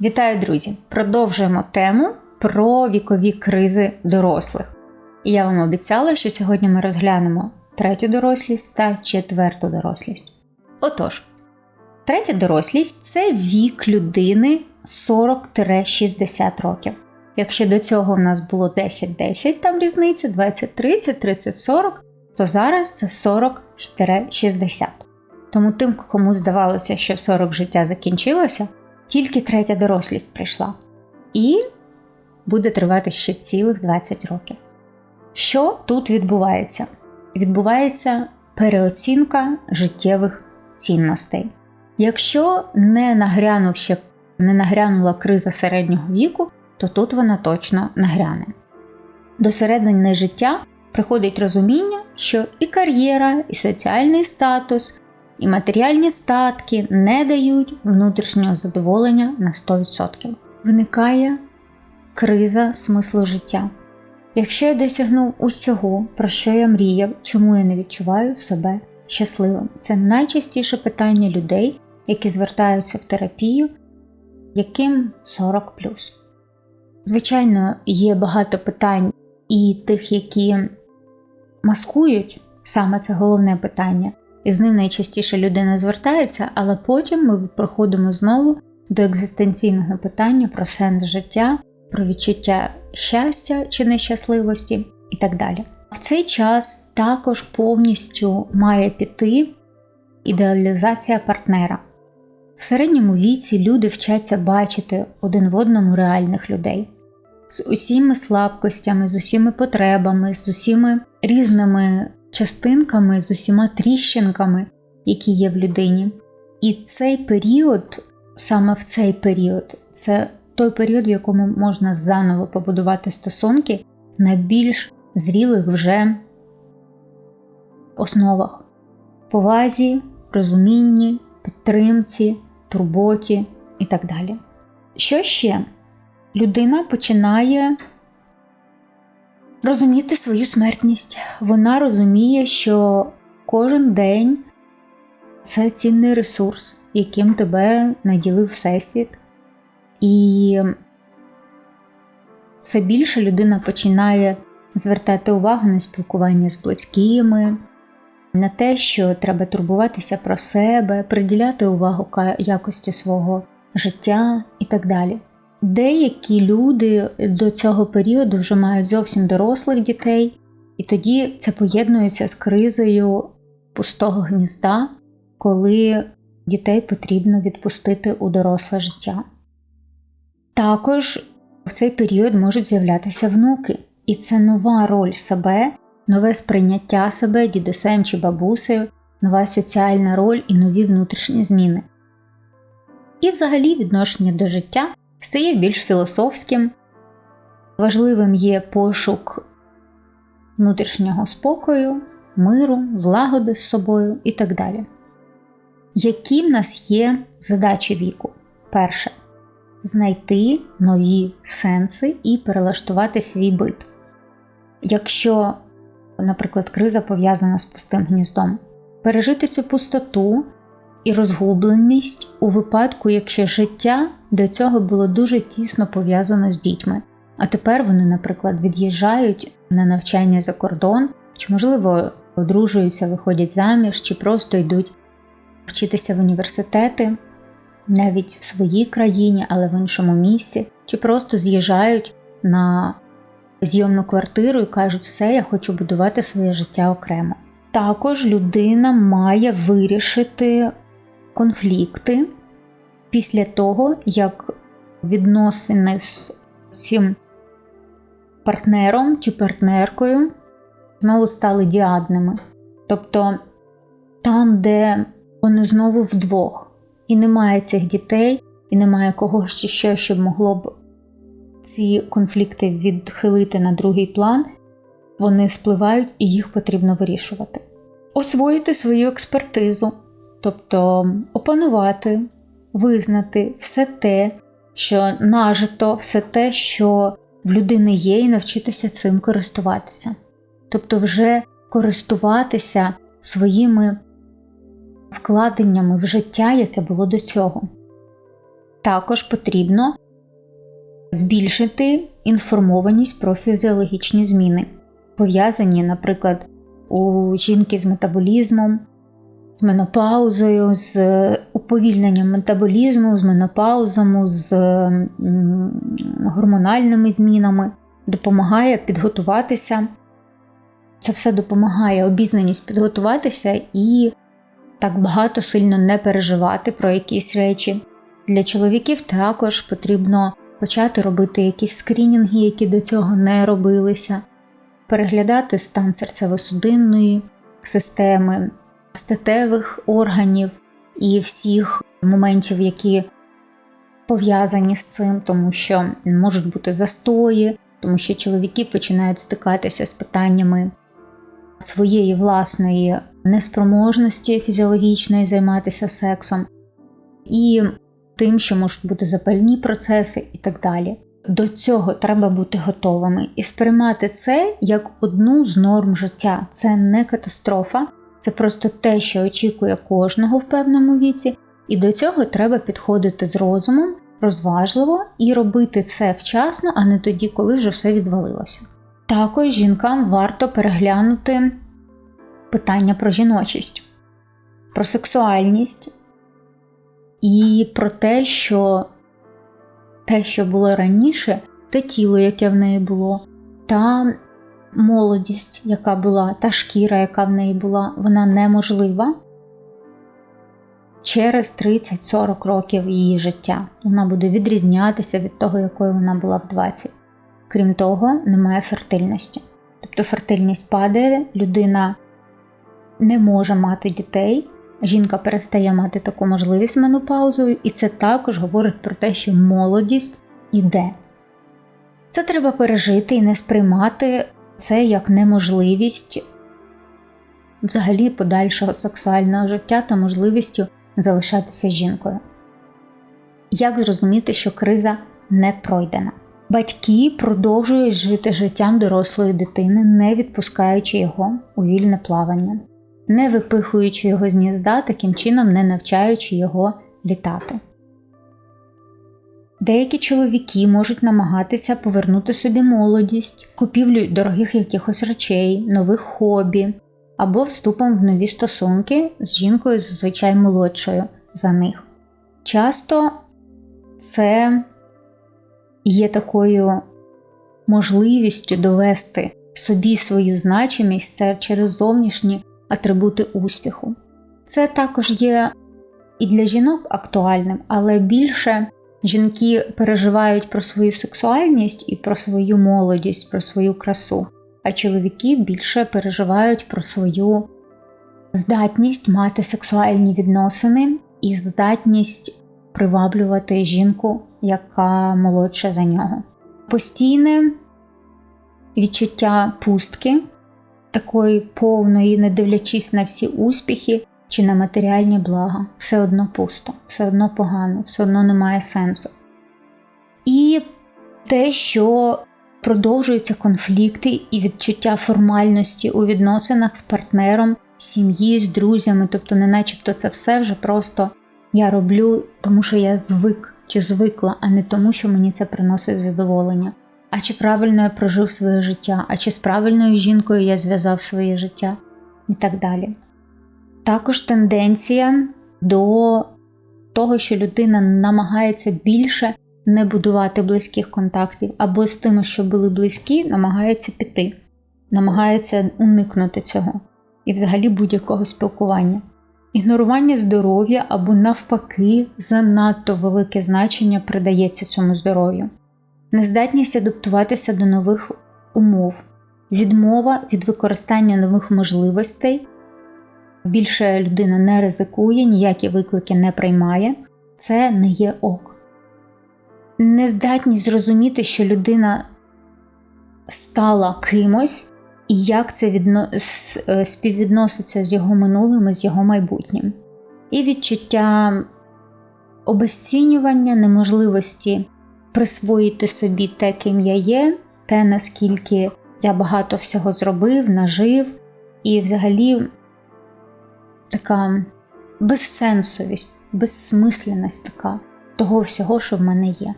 Вітаю, друзі! Продовжуємо тему про вікові кризи дорослих. І я вам обіцяла, що сьогодні ми розглянемо третю дорослість та четверту дорослість. Отож, третя дорослість це вік людини 40-60 років. Якщо до цього в нас було 10-10, там різниця, 20-30, 30-40, то зараз це 40-60. Тому тим, кому здавалося, що 40 життя закінчилося, тільки третя дорослість прийшла. І буде тривати ще цілих 20 років. Що тут відбувається? Відбувається переоцінка життєвих цінностей. Якщо не нагрянув ще не нагрянула криза середнього віку, то тут вона точно нагряне. До середини життя приходить розуміння, що і кар'єра, і соціальний статус, і матеріальні статки не дають внутрішнього задоволення на 100%. Виникає криза смислу життя. Якщо я досягнув усього, про що я мріяв, чому я не відчуваю себе щасливим? Це найчастіше питання людей, які звертаються в терапію, яким 40 Звичайно, є багато питань і тих, які маскують саме це головне питання, і з ним найчастіше людина звертається, але потім ми проходимо знову до екзистенційного питання про сенс життя, про відчуття щастя чи нещасливості і так далі. В цей час також повністю має піти ідеалізація партнера. В середньому віці люди вчаться бачити один в одному реальних людей з усіми слабкостями, з усіми потребами, з усіми різними частинками, з усіма тріщинками, які є в людині. І цей період, саме в цей період, це той період, в якому можна заново побудувати стосунки на більш зрілих вже основах, повазі, розумінні, підтримці, турботі і так далі. Що ще? Людина починає розуміти свою смертність. Вона розуміє, що кожен день це цінний ресурс, яким тебе наділив Всесвіт. І все більше людина починає звертати увагу на спілкування з близькими, на те, що треба турбуватися про себе, приділяти увагу якості свого життя і так далі. Деякі люди до цього періоду вже мають зовсім дорослих дітей, і тоді це поєднується з кризою пустого гнізда, коли дітей потрібно відпустити у доросле життя. Також в цей період можуть з'являтися внуки, і це нова роль себе, нове сприйняття себе дідусем чи бабусею, нова соціальна роль і нові внутрішні зміни. І взагалі відношення до життя стає більш філософським. Важливим є пошук внутрішнього спокою, миру, злагоди з собою і так далі. Які в нас є задачі віку? Перше знайти нові сенси і перелаштувати свій бит. Якщо, наприклад, криза пов'язана з пустим гніздом, пережити цю пустоту і розгубленість у випадку, якщо життя до цього було дуже тісно пов'язано з дітьми, а тепер вони, наприклад, від'їжджають на навчання за кордон, чи, можливо, одружуються, виходять заміж, чи просто йдуть вчитися в університети, навіть в своїй країні, але в іншому місці, чи просто з'їжджають на зйомну квартиру і кажуть, все, я хочу будувати своє життя окремо. Також людина має вирішити конфлікти після того, як відносини з цим партнером чи партнеркою знову стали діадними. Тобто там, де вони знову вдвох, і немає цих дітей, і немає когось чи ще, щоб могло б ці конфлікти відхилити на другий план, вони спливають і їх потрібно вирішувати. Освоїти свою експертизу, тобто опанувати, визнати все те, що нажито, все те, що в людини є, і навчитися цим користуватися. Тобто, вже користуватися своїми вкладеннями в життя, яке було до цього. Також потрібно збільшити інформованість про фізіологічні зміни, пов'язані, наприклад, у жінки з метаболізмом, менопаузою, з уповільненням метаболізму, з менопаузом, з гормональними змінами, допомагає підготуватися. Це все допомагає обізнаність підготуватися і так багато сильно не переживати про якісь речі. Для чоловіків також потрібно почати робити якісь скринінги, які до цього не робилися, переглядати стан серцево-судинної системи, статевих органів і всіх моментів, які пов'язані з цим, тому що можуть бути застої, тому що чоловіки починають стикатися з питаннями своєї власної неспроможності фізіологічної займатися сексом, і тим, що можуть бути запальні процеси і так далі. До цього треба бути готовими і сприймати це як одну з норм життя. Це не катастрофа, це просто те, що очікує кожного в певному віці, і до цього треба підходити з розумом, розважливо і робити це вчасно, а не тоді, коли вже все відвалилося. Також жінкам варто переглянути питання про жіночість, про сексуальність і про те, що те, що було раніше, те тіло, яке в неї було, та молодість, яка була, та шкіра, яка в неї була, вона неможлива. Через 30-40 років її життя. Вона буде відрізнятися від того, якою вона була в 20. Крім того, немає фертильності. Тобто фертильність падає, людина не може мати дітей, жінка перестає мати таку можливість менопаузою, і це також говорить про те, що молодість іде. Це треба пережити і не сприймати це як неможливість взагалі подальшого сексуального життя та можливістю залишатися жінкою. Як зрозуміти, що криза не пройдена? Батьки продовжують жити життям дорослої дитини, не відпускаючи його у вільне плавання, не випихуючи його з гнізда, таким чином не навчаючи його літати. Деякі чоловіки можуть намагатися повернути собі молодість, купівлю дорогих якихось речей, нових хобі або вступом в нові стосунки з жінкою зазвичай молодшою за них. Часто це є такою можливістю довести собі свою значимість це через зовнішні атрибути успіху. Це також є і для жінок актуальним, але більше жінки переживають про свою сексуальність і про свою молодість, про свою красу, а чоловіки більше переживають про свою здатність мати сексуальні відносини і здатність приваблювати жінку, яка молодша за нього. Постійне відчуття пустки, такої повної, не дивлячись на всі успіхи чи на матеріальні блага, все одно пусто, все одно погано, все одно немає сенсу. І те, що продовжуються конфлікти і відчуття формальності у відносинах з партнером, сім'ї, з друзями, тобто, не начебто це все вже просто я роблю, тому що я звик чи звикла, а не тому, що мені це приносить задоволення. А чи правильно я прожив своє життя, а чи з правильною жінкою я зв'язав своє життя і так далі. Також тенденція до того, що людина намагається більше не будувати близьких контактів, або з тими, що були близькі, намагається піти, намагається уникнути цього і взагалі будь-якого спілкування. Ігнорування здоров'я або, навпаки, занадто велике значення придається цьому здоров'ю, нездатність адаптуватися до нових умов, відмова від використання нових можливостей. Більше людина не ризикує, ніякі виклики не приймає, це не є ок. Нездатність зрозуміти, що людина стала кимось, і як це відно... Е, співвідноситься з його минулим і з його майбутнім. І відчуття обезцінювання, неможливості присвоїти собі те, ким я є, те, наскільки я багато всього зробив, нажив, і взагалі така безсенсовість, безсмисленність така. того всього, що в мене є.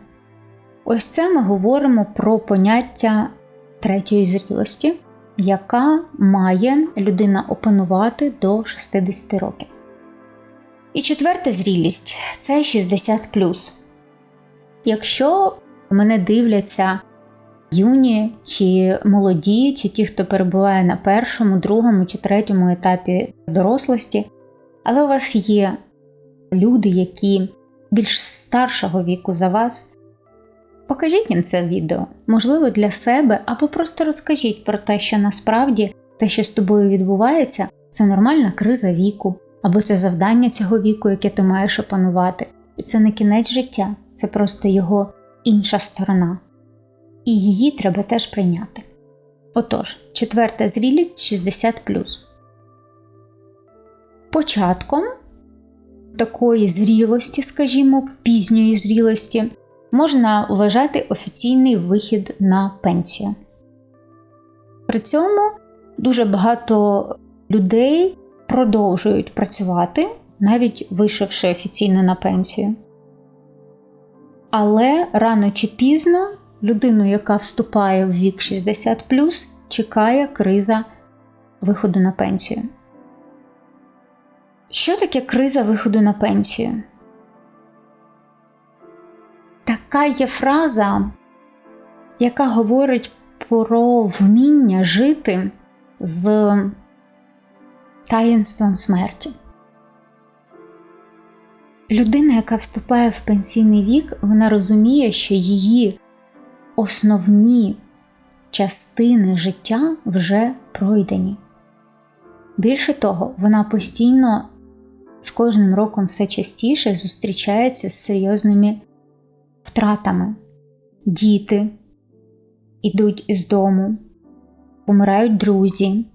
Ось це ми говоримо про поняття третьої зрілості, яка має людина опанувати до 60 років. І четверта зрілість це 60. Якщо мене дивляться юні чи молоді, чи ті, хто перебуває на першому, другому чи третьому етапі дорослості, але у вас є люди, які більш старшого віку за вас. Покажіть їм це відео, можливо, для себе, або просто розкажіть про те, що насправді те, що з тобою відбувається, це нормальна криза віку, або це завдання цього віку, яке ти маєш опанувати. І це не кінець життя, це просто його інша сторона. І її треба теж прийняти. Отож, четверта зрілість 60. Початком такої зрілості, скажімо, пізньої зрілості, можна вважати офіційний вихід на пенсію. При цьому дуже багато людей продовжують працювати, навіть вийшовши офіційно на пенсію. Але рано чи пізно людину, яка вступає в вік 60, чекає криза виходу на пенсію. Що таке криза виходу на пенсію? Така є фраза, яка говорить про вміння жити з таїнством смерті. Людина, яка вступає в пенсійний вік, вона розуміє, що її основні частини життя вже пройдені. Більше того, вона постійно з кожним роком все частіше зустрічається з серйозними втратами. Діти йдуть із дому, помирають друзі,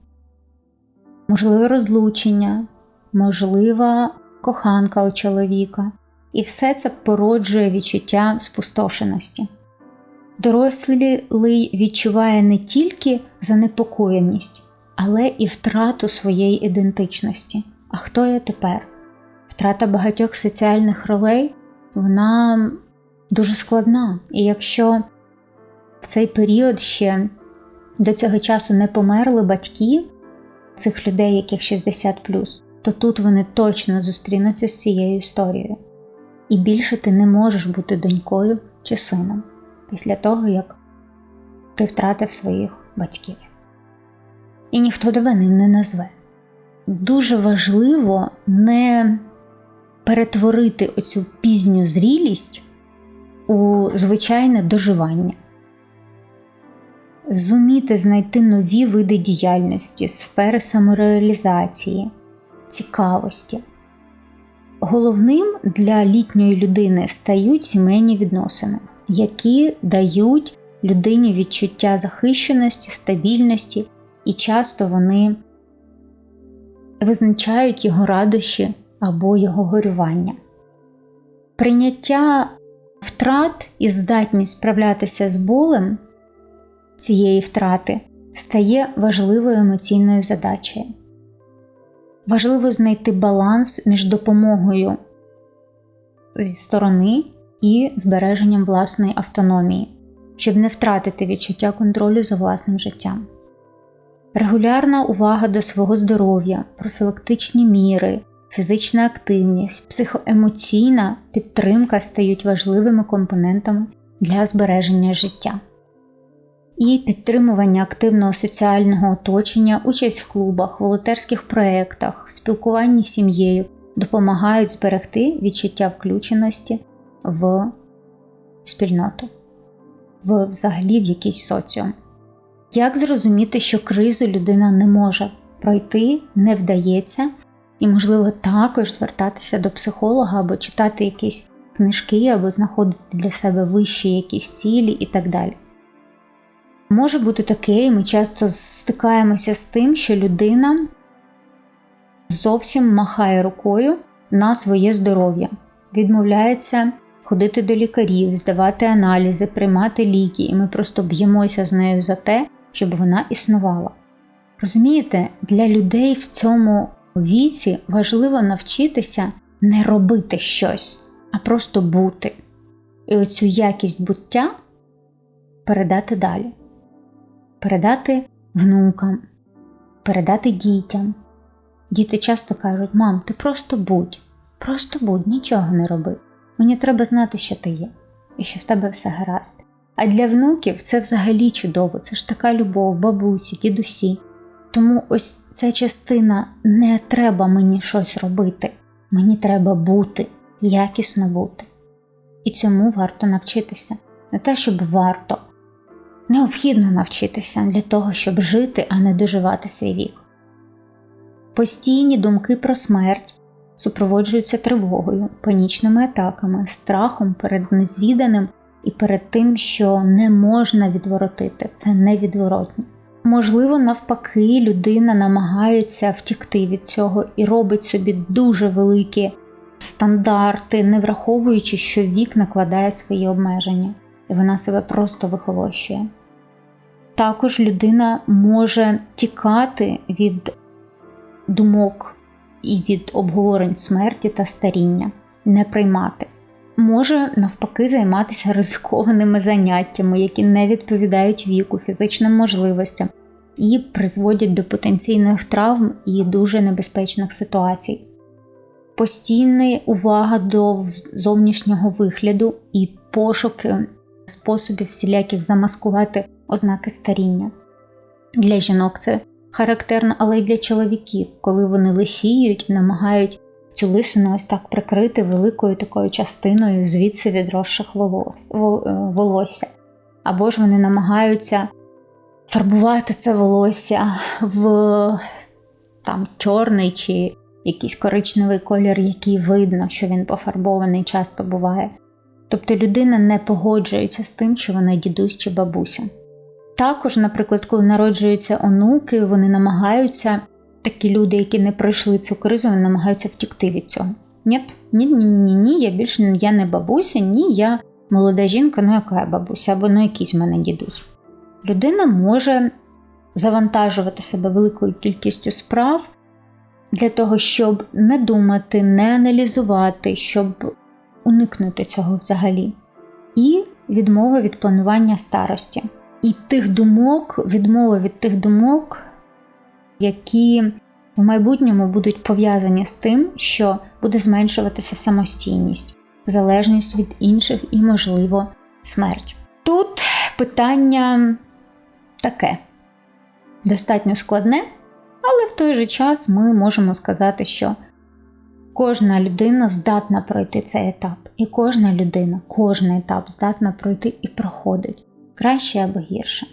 можливе розлучення, можлива коханка у чоловіка, і все це породжує відчуття спустошеності. Дорослий відчуває не тільки занепокоєність, але і втрату своєї ідентичності. А хто я тепер? Втрата багатьох соціальних ролей вона дуже складна. І якщо в цей період ще до цього часу не померли батьки цих людей, яких 60, то тут вони точно зустрінуться з цією історією. І більше ти не можеш бути донькою чи сином після того, як ти втратив своїх батьків. І ніхто тебе ним не назве. Дуже важливо не перетворити оцю пізню зрілість у звичайне доживання, зуміти знайти нові види діяльності, сфери самореалізації, цікавості. Головним для літньої людини стають сімейні відносини, які дають людині відчуття захищеності, стабільності, і часто вони визначають його радощі або його горювання. Прийняття втрат і здатність справлятися з болем цієї втрати стає важливою емоційною задачею. Важливо знайти баланс між допомогою зі сторони і збереженням власної автономії, щоб не втратити відчуття контролю за власним життям. Регулярна увага до свого здоров'я, профілактичні міри, фізична активність, психоемоційна підтримка стають важливими компонентами для збереження життя. І підтримування активного соціального оточення, участь в клубах, волонтерських проєктах, спілкуванні з сім'єю допомагають зберегти відчуття включеності в спільноту, в взагалі в якийсь соціум. Як зрозуміти, що кризу людина не може пройти, не вдається, і, можливо, також звертатися до психолога або читати якісь книжки, або знаходити для себе вищі якісь цілі і так далі. Може бути таке, і ми часто стикаємося з тим, що людина зовсім махає рукою на своє здоров'я, відмовляється ходити до лікарів, здавати аналізи, приймати ліки, і ми просто б'ємося з нею за те, щоб вона існувала. Розумієте, для людей в цьому віці важливо навчитися не робити щось, а просто бути. І оцю якість буття передати далі, передати внукам, передати дітям. Діти часто кажуть: мам, ти просто будь, просто будь, нічого не роби. Мені треба знати, що ти є, і що в тебе все гаразд. А для внуків це взагалі чудово, це ж така любов, бабусі, дідусі. Тому ось ця частина не треба мені щось робити, мені треба бути, якісно бути. І цьому варто навчитися. Не те, щоб варто, необхідно навчитися для того, щоб жити, а не доживати свій вік. Постійні думки про смерть супроводжуються тривогою, панічними атаками, страхом перед незвіданим і перед тим, що не можна відворотити, це невідворотні. Можливо, навпаки, людина намагається втікти від цього і робить собі дуже великі стандарти, не враховуючи, що вік накладає свої обмеження, і вона себе просто вихолощує. Також людина може тікати від думок і від обговорень смерті та старіння, не приймати. Може навпаки займатися ризикованими заняттями, які не відповідають віку, фізичним можливостям і призводять до потенційних травм і дуже небезпечних ситуацій. Постійна увага до зовнішнього вигляду і пошуки способів всіляких замаскувати ознаки старіння. Для жінок це характерно, але й для чоловіків, коли вони лисіють, намагають цю лисину ось так прикрити великою такою частиною звідси відросших волос, е, волосся. Або ж вони намагаються фарбувати це волосся в там чорний чи якийсь коричневий колір, який видно, що він пофарбований, часто буває. Тобто людина не погоджується з тим, що вона дідусь чи бабуся. Також, наприклад, коли народжуються онуки, вони намагаються, такі люди, які не пройшли цю кризу, вони намагаються втікти від цього. Ні, ні, ні, ні, ні, я більше я не бабуся, ні, я молода жінка, ну яка я бабуся, або ну якийсь в мене дідусь. Людина може завантажувати себе великою кількістю справ для того, щоб не думати, не аналізувати, щоб уникнути цього взагалі. І відмова від планування старості і тих думок, відмови від тих думок, які в майбутньому будуть пов'язані з тим, що буде зменшуватися самостійність, залежність від інших і, можливо, смерть. Тут питання таке достатньо складне, але в той же час ми можемо сказати, що кожна людина здатна пройти цей етап, і кожна людина, кожен етап здатна пройти і проходить краще або гірше.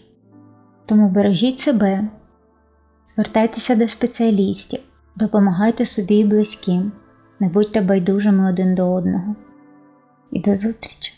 Тому бережіть себе, звертайтеся до спеціалістів, допомагайте собі і близьким, не будьте байдужими один до одного. І до зустрічі!